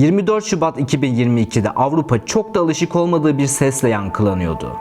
24 Şubat 2022'de Avrupa çok da alışık olmadığı bir sesle yankılanıyordu.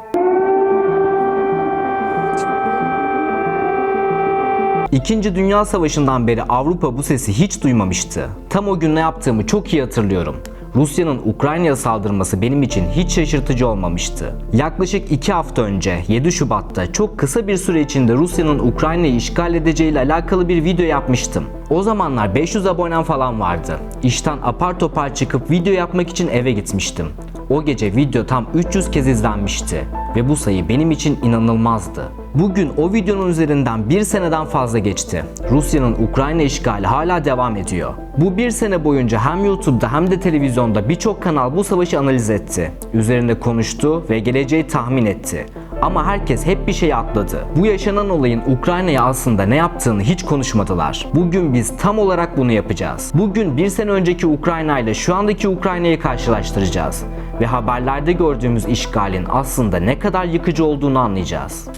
İkinci Dünya Savaşı'ndan beri Avrupa bu sesi hiç duymamıştı. Tam o gün ne yaptığımı çok iyi hatırlıyorum. Rusya'nın Ukrayna'ya saldırması benim için hiç şaşırtıcı olmamıştı. Yaklaşık 2 hafta önce 7 Şubat'ta çok kısa bir süre içinde Rusya'nın Ukrayna'yı işgal edeceğiyle alakalı bir video yapmıştım. O zamanlar 500 abonem falan vardı. İşten apar topar çıkıp video yapmak için eve gitmiştim. O gece video tam 300 kez izlenmişti ve bu sayı benim için inanılmazdı. Bugün o videonun üzerinden bir seneden fazla geçti. Rusya'nın Ukrayna işgali hala devam ediyor. Bu bir sene boyunca hem YouTube'da hem de televizyonda birçok kanal bu savaşı analiz etti. Üzerinde konuştu ve geleceği tahmin etti. Ama herkes hep bir şey atladı. Bu yaşanan olayın Ukrayna'ya aslında ne yaptığını hiç konuşmadılar. Bugün biz tam olarak bunu yapacağız. Bugün bir sene önceki Ukrayna ile şu andaki Ukrayna'yı karşılaştıracağız. Ve haberlerde gördüğümüz işgalin aslında ne kadar yıkıcı olduğunu anlayacağız.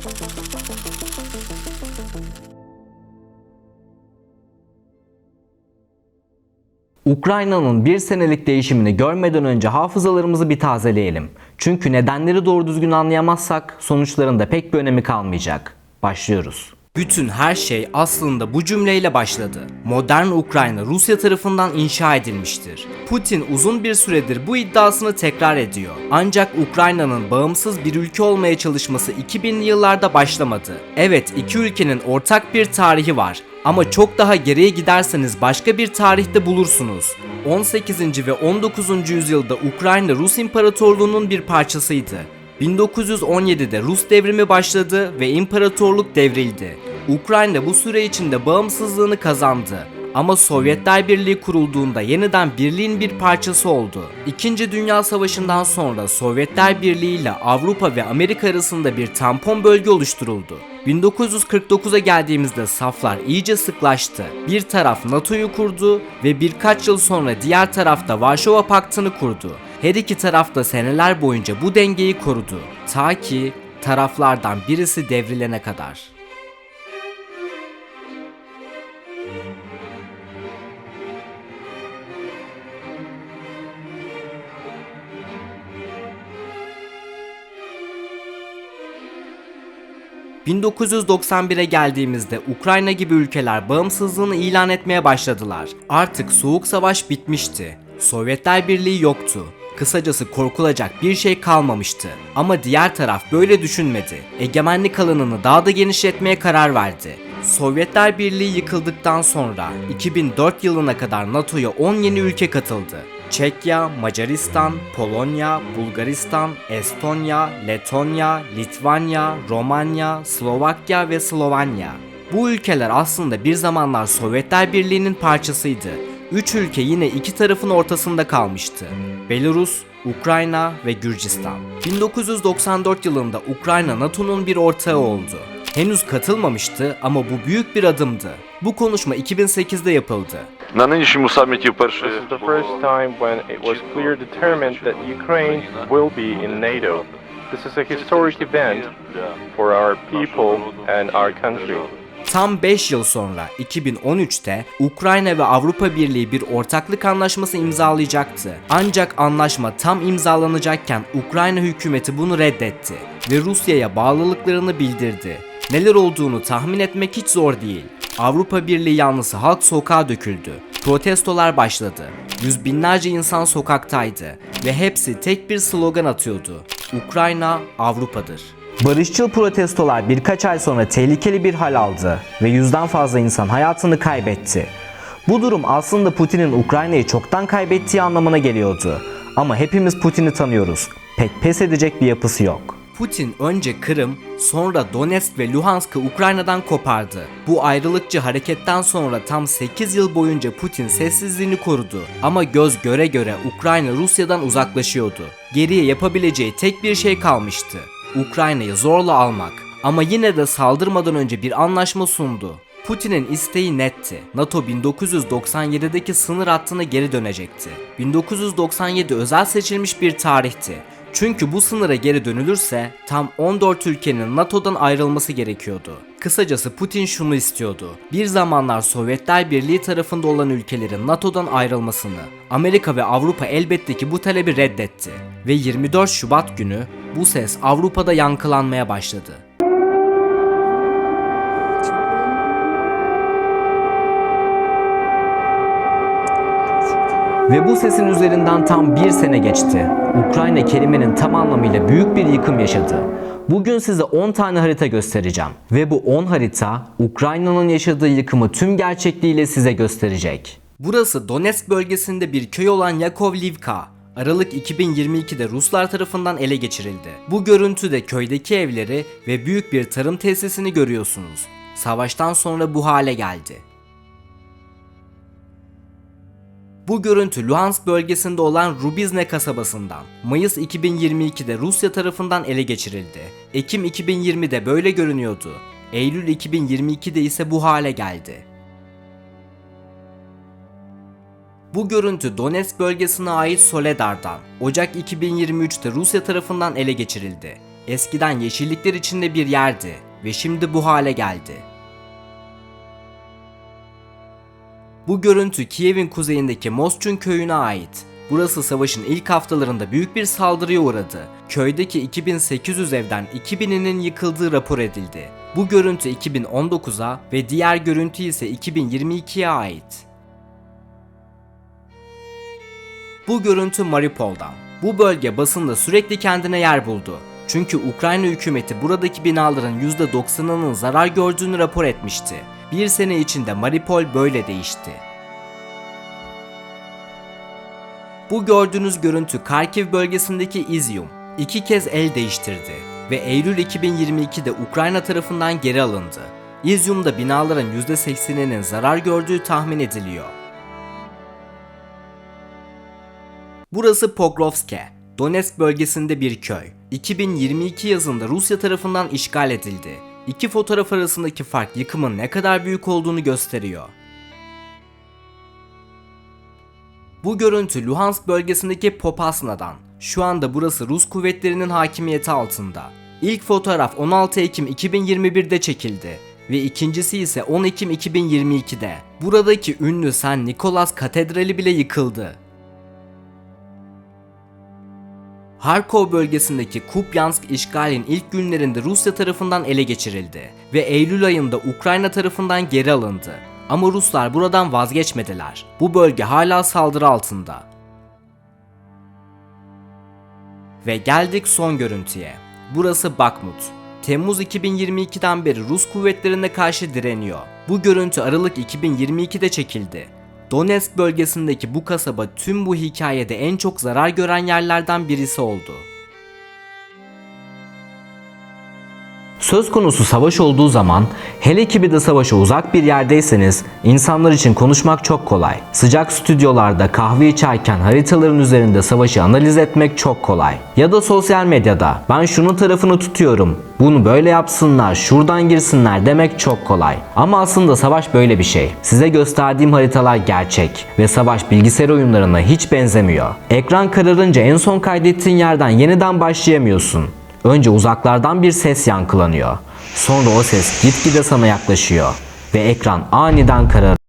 Ukrayna'nın bir senelik değişimini görmeden önce hafızalarımızı bir tazeleyelim. Çünkü nedenleri doğru düzgün anlayamazsak sonuçların da pek bir önemi kalmayacak. Başlıyoruz. Bütün her şey aslında bu cümleyle başladı. Modern Ukrayna Rusya tarafından inşa edilmiştir. Putin uzun bir süredir bu iddiasını tekrar ediyor. Ancak Ukrayna'nın bağımsız bir ülke olmaya çalışması 2000'li yıllarda başlamadı. Evet, iki ülkenin ortak bir tarihi var ama çok daha geriye giderseniz başka bir tarihte bulursunuz. 18. ve 19. yüzyılda Ukrayna Rus İmparatorluğu'nun bir parçasıydı. 1917'de Rus devrimi başladı ve imparatorluk devrildi. Ukrayna bu süre içinde bağımsızlığını kazandı. Ama Sovyetler Birliği kurulduğunda yeniden birliğin bir parçası oldu. İkinci Dünya Savaşı'ndan sonra Sovyetler Birliği ile Avrupa ve Amerika arasında bir tampon bölge oluşturuldu. 1949'a geldiğimizde saflar iyice sıklaştı. Bir taraf NATO'yu kurdu ve birkaç yıl sonra diğer taraf da Varşova Paktı'nı kurdu. Her iki taraf da seneler boyunca bu dengeyi korudu. Ta ki taraflardan birisi devrilene kadar. ...1991'e geldiğimizde Ukrayna gibi ülkeler bağımsızlığını ilan etmeye başladılar. Artık Soğuk Savaş bitmişti. Sovyetler Birliği yoktu. Kısacası korkulacak bir şey kalmamıştı. Ama diğer taraf böyle düşünmedi. Egemenlik alanını daha da genişletmeye karar verdi. Sovyetler Birliği yıkıldıktan sonra 2004 yılına kadar NATO'ya 10 yeni ülke katıldı. Çekya, Macaristan, Polonya, Bulgaristan, Estonya, Letonya, Litvanya, Romanya, Slovakya ve Slovenya. Bu ülkeler aslında bir zamanlar Sovyetler Birliği'nin parçasıydı. Üç ülke yine iki tarafın ortasında kalmıştı. Belarus, Ukrayna ve Gürcistan. 1994 yılında Ukrayna NATO'nun bir ortağı oldu. Henüz katılmamıştı ama bu büyük bir adımdı. Bu konuşma 2008'de yapıldı. На нинішньому саміті вперше This is the first time when it was clear determined that Ukraine will be in NATO. This is a historic event for our people and our country. Tam 5 yıl sonra 2013'te Ukrayna ve Avrupa Birliği bir ortaklık anlaşması imzalayacaktı. Ancak anlaşma tam imzalanacakken Ukrayna hükümeti bunu reddetti ve Rusya'ya bağlılıklarını bildirdi. Neler olduğunu tahmin etmek hiç zor değil. Avrupa Birliği yanlısı halk sokağa döküldü. Protestolar başladı. Yüz binlerce insan sokaktaydı ve hepsi tek bir slogan atıyordu. Ukrayna Avrupa'dır. Barışçıl protestolar birkaç ay sonra tehlikeli bir hal aldı ve yüzden fazla insan hayatını kaybetti. Bu durum aslında Putin'in Ukrayna'yı çoktan kaybettiği anlamına geliyordu. Ama hepimiz Putin'i tanıyoruz. Pek pes edecek bir yapısı yok. Putin önce Kırım, sonra Donetsk ve Luhansk'ı Ukrayna'dan kopardı. Bu ayrılıkçı hareketten sonra tam 8 yıl boyunca Putin sessizliğini korudu. Ama göz göre göre Ukrayna Rusya'dan uzaklaşıyordu. Geriye yapabileceği tek bir şey kalmıştı. Ukrayna'yı zorla almak. Ama yine de saldırmadan önce bir anlaşma sundu. Putin'in isteği netti. NATO 1997'deki sınır hattına geri dönecekti. 1997 özel seçilmiş bir tarihti. Çünkü bu sınıra geri dönülürse tam 14 ülkenin NATO'dan ayrılması gerekiyordu. Kısacası Putin şunu istiyordu. Bir zamanlar Sovyetler Birliği tarafında olan ülkelerin NATO'dan ayrılmasını. Amerika ve Avrupa elbette ki bu talebi reddetti. Ve 24 Şubat günü bu ses Avrupa'da yankılanmaya başladı. Ve bu sesin üzerinden tam bir sene geçti. Ukrayna kelimenin tam anlamıyla büyük bir yıkım yaşadı. Bugün size 10 tane harita göstereceğim. Ve bu 10 harita Ukrayna'nın yaşadığı yıkımı tüm gerçekliğiyle size gösterecek. Burası Donetsk bölgesinde bir köy olan Yakovlivka. Aralık 2022'de Ruslar tarafından ele geçirildi. Bu görüntüde köydeki evleri ve büyük bir tarım tesisini görüyorsunuz. Savaştan sonra bu hale geldi. Bu görüntü Luhansk bölgesinde olan Rubizne kasabasından. Mayıs 2022'de Rusya tarafından ele geçirildi. Ekim 2020'de böyle görünüyordu. Eylül 2022'de ise bu hale geldi. Bu görüntü Donetsk bölgesine ait Soledar'dan. Ocak 2023'te Rusya tarafından ele geçirildi. Eskiden yeşillikler içinde bir yerdi ve şimdi bu hale geldi. Bu görüntü Kiev'in kuzeyindeki Moschun köyüne ait. Burası savaşın ilk haftalarında büyük bir saldırıya uğradı. Köydeki 2800 evden 2000'inin yıkıldığı rapor edildi. Bu görüntü 2019'a ve diğer görüntü ise 2022'ye ait. Bu görüntü Mariupol'dan. Bu bölge basında sürekli kendine yer buldu. Çünkü Ukrayna hükümeti buradaki binaların %90'ının zarar gördüğünü rapor etmişti. Bir sene içinde Mariupol böyle değişti. Bu gördüğünüz görüntü Kharkiv bölgesindeki İzyum. İki kez el değiştirdi ve Eylül 2022'de Ukrayna tarafından geri alındı. İzyum'da binaların %80'inin zarar gördüğü tahmin ediliyor. Burası Pokrovske, Donetsk bölgesinde bir köy. 2022 yazında Rusya tarafından işgal edildi. İki fotoğraf arasındaki fark yıkımın ne kadar büyük olduğunu gösteriyor. Bu görüntü Luhansk bölgesindeki Popasna'dan. Şu anda burası Rus kuvvetlerinin hakimiyeti altında. İlk fotoğraf 16 Ekim 2021'de çekildi ve ikincisi ise 10 Ekim 2022'de. Buradaki ünlü San Nikolas Katedrali bile yıkıldı. Harkov bölgesindeki Kupyansk işgalin ilk günlerinde Rusya tarafından ele geçirildi ve Eylül ayında Ukrayna tarafından geri alındı. Ama Ruslar buradan vazgeçmediler. Bu bölge hala saldırı altında. Ve geldik son görüntüye. Burası Bakmut. Temmuz 2022'den beri Rus kuvvetlerine karşı direniyor. Bu görüntü Aralık 2022'de çekildi. Donetsk bölgesindeki bu kasaba tüm bu hikayede en çok zarar gören yerlerden birisi oldu. Söz konusu savaş olduğu zaman, hele ki bir de savaşa uzak bir yerdeyseniz insanlar için konuşmak çok kolay. Sıcak stüdyolarda kahve içerken haritaların üzerinde savaşı analiz etmek çok kolay. Ya da sosyal medyada ben şunun tarafını tutuyorum, bunu böyle yapsınlar, şuradan girsinler demek çok kolay. Ama aslında savaş böyle bir şey. Size gösterdiğim haritalar gerçek ve savaş bilgisayar oyunlarına hiç benzemiyor. Ekran kararınca en son kaydettiğin yerden yeniden başlayamıyorsun. Önce uzaklardan bir ses yankılanıyor. Sonra o ses gitgide sana yaklaşıyor ve ekran aniden kararıyor.